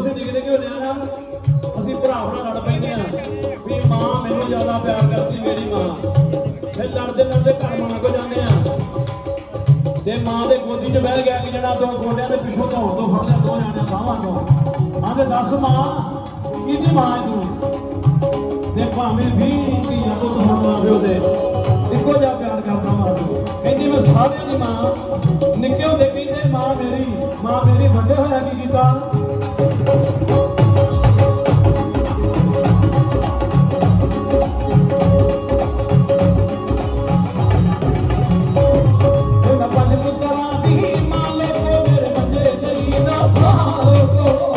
ਜਦੋਂ ਅਸੀਂ ਨਿਕਲੇ ਕਿ ਆ ਅਸੀਂ ਭਰਾ ਭਰਾ ਲੜ ਪੈਂਦੇ ਆ ਵੀ ਮਾਂ ਮੈਨੂੰ ਜ਼ਿਆਦਾ ਪਿਆਰ ਕਰਦੀ, ਮੇਰੀ ਮਾਂ। ਫਿਰ ਲੜਦੇ ਲੜਦੇ ਘਰ ਮਾਂ ਕੋ ਜਾਂਦੇ ਆ ਤੇ ਮਾਂ ਦੇ ਗੋਦੀ 'ਚ ਬਹਿ ਗਿਆ ਕਿ ਜਿਹੜਾ ਦੋ ਗੋਡਿਆਂ ਦੇ ਪਿੱਛੋਂ ਧੌਣ ਤੋਂ ਫੜਦੇ, ਦੋ ਜਾਣੇ ਬਾਹਾਂ ਤੋਂ। ਆਂਦੇ ਦੱਸ ਮਾਂ, ਕਿਹਦੀ ਮਾਂ ਹੈ ਤੂੰ? ਤੇ ਭਾਵੇਂ ਵੀ ਧੀਆਂ ਤੋਂ ਹੋਣ ਮਾਂ ਪਿਓ ਦੇ, ਇੱਕੋ ਜਿਹਾ ਪਿਆਰ ਕਰਦਾ ਮਾਂ ਨੂੰ ਕਹਿੰਦੀ, ਮੈਂ ਸਾਰਿਆਂ ਦੀ ਮਾਂ ਨਿੱਕੇ ਹੁੰਦੇ ਕਹਿੰਦੇ ਮਾਂ ਮੇਰੀ ਮਾਂ ਮੇਰੀ ਵੱਡੇ ਹੋਇਆ ਕੀ ਕੀਤਾ? Oh, oh, oh.